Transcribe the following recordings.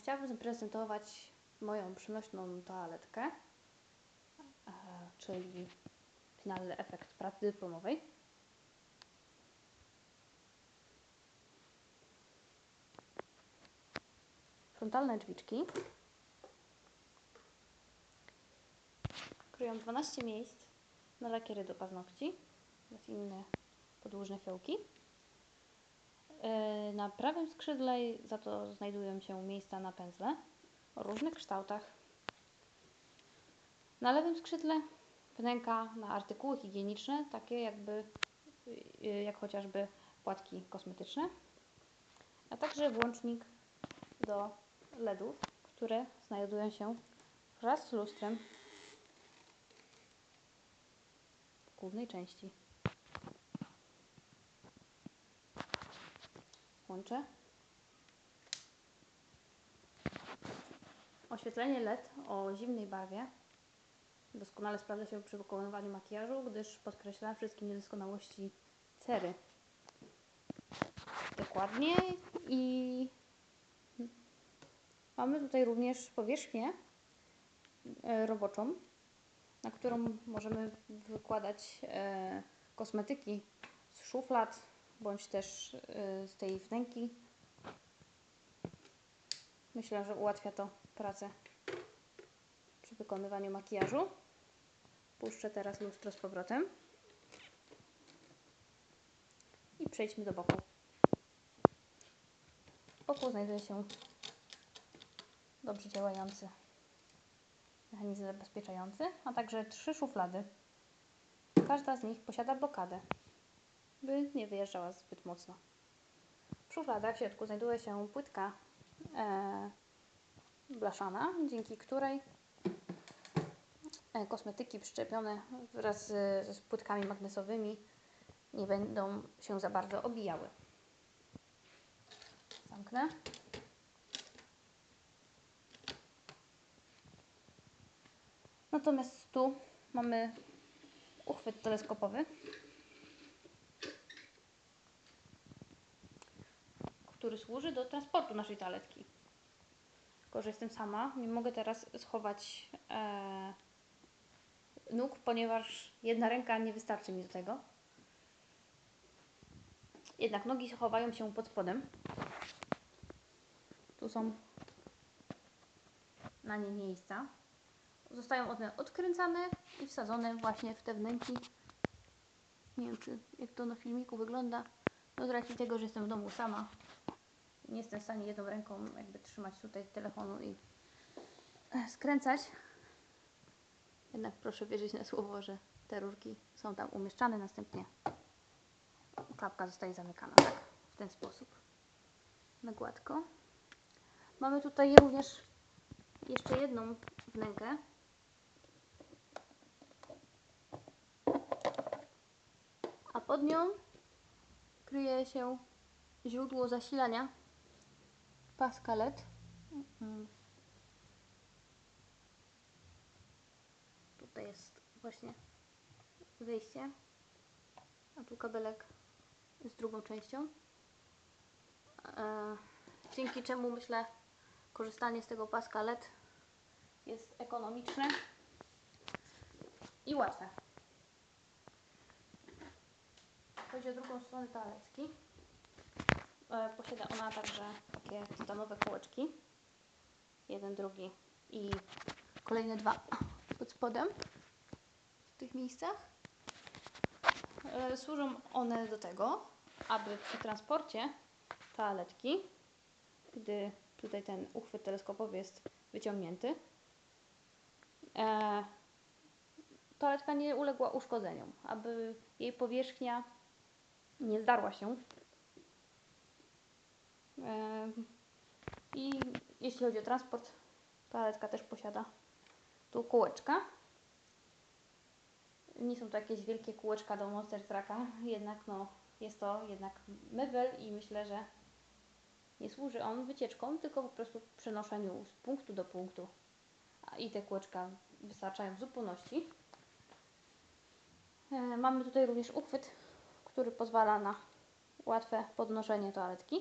Chciałabym zaprezentować moją przenośną toaletkę, e, czyli finalny efekt pracy dyplomowej. Frontalne drzwiczki kryją 12 miejsc na lakiery do paznokci oraz inne podłużne fiołki. E, Na prawym skrzydle za to znajdują się miejsca na pędzle o różnych kształtach. Na lewym skrzydle wnęka na artykuły higieniczne, takie jakby, y, jak chociażby płatki kosmetyczne, a także włącznik do LEDów, które znajdują się wraz z lustrem w głównej części. Łączę. Oświetlenie LED o zimnej barwie doskonale sprawdza się przy wykonywaniu makijażu, gdyż podkreśla wszystkie niedoskonałości cery. Dokładnie i mamy tutaj również powierzchnię e, roboczą, na którą możemy wykładać e, kosmetyki z szuflad bądź też e, z tej wnęki. Myślę, że ułatwia to pracę przy wykonywaniu makijażu. Puszczę teraz lustro z powrotem. I przejdźmy do boku. W boku znajduje się dobrze działający mechanizm zabezpieczający, a także trzy szuflady. Każda z nich posiada blokadę, by nie wyjeżdżała zbyt mocno. W szufladach w środku znajduje się płytka e, blaszana, dzięki której e, kosmetyki przyczepione wraz z, z płytkami magnesowymi nie będą się za bardzo obijały. Zamknę. Natomiast tu mamy uchwyt teleskopowy, który służy do transportu naszej toaletki. Tylko, że jestem sama, nie mogę teraz schować e, nóg, ponieważ jedna ręka nie wystarczy mi do tego. Jednak nogi chowają się pod spodem. Tu są na nie miejsca. Zostają one odkręcane i wsadzone właśnie w te wnęki. Nie wiem, czy jak to na filmiku wygląda. No z racji tego, że jestem w domu sama, nie jestem w stanie jedną ręką jakby trzymać tutaj telefonu i skręcać. Jednak proszę wierzyć na słowo, że te rurki są tam umieszczane, następnie klapka zostaje zamykana, tak, w ten sposób, na gładko. Mamy tutaj również jeszcze jedną wnękę. A pod nią kryje się źródło zasilania paska LED. Tutaj jest właśnie wyjście, a tu kabelek z drugą częścią. E, dzięki czemu myślę korzystanie z tego paska LED jest ekonomiczne i łatwe. Chodzi o drugą stronę toaletki. E, Posiada ona także tytanowe kółeczki. Jeden, drugi i kolejne dwa pod spodem w tych miejscach. E, Służą one do tego, aby przy transporcie toaletki, gdy tutaj ten uchwyt teleskopowy jest wyciągnięty, e, toaletka nie uległa uszkodzeniom, aby jej powierzchnia nie zdarła się. E, I jeśli chodzi o transport, toaletka też posiada tu kółeczka. Nie są to jakieś wielkie kółeczka do Monster Trucka, jednak no, jest to jednak mebel i myślę, że nie służy on wycieczkom, tylko po prostu przenoszeniu z punktu do punktu. I te kółeczka wystarczają w zupełności. E, Mamy tutaj również uchwyt, który pozwala na łatwe podnoszenie toaletki.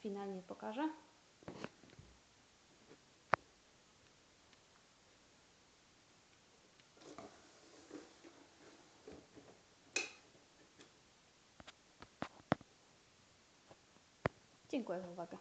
Finalnie pokażę. Dziękuję za uwagę.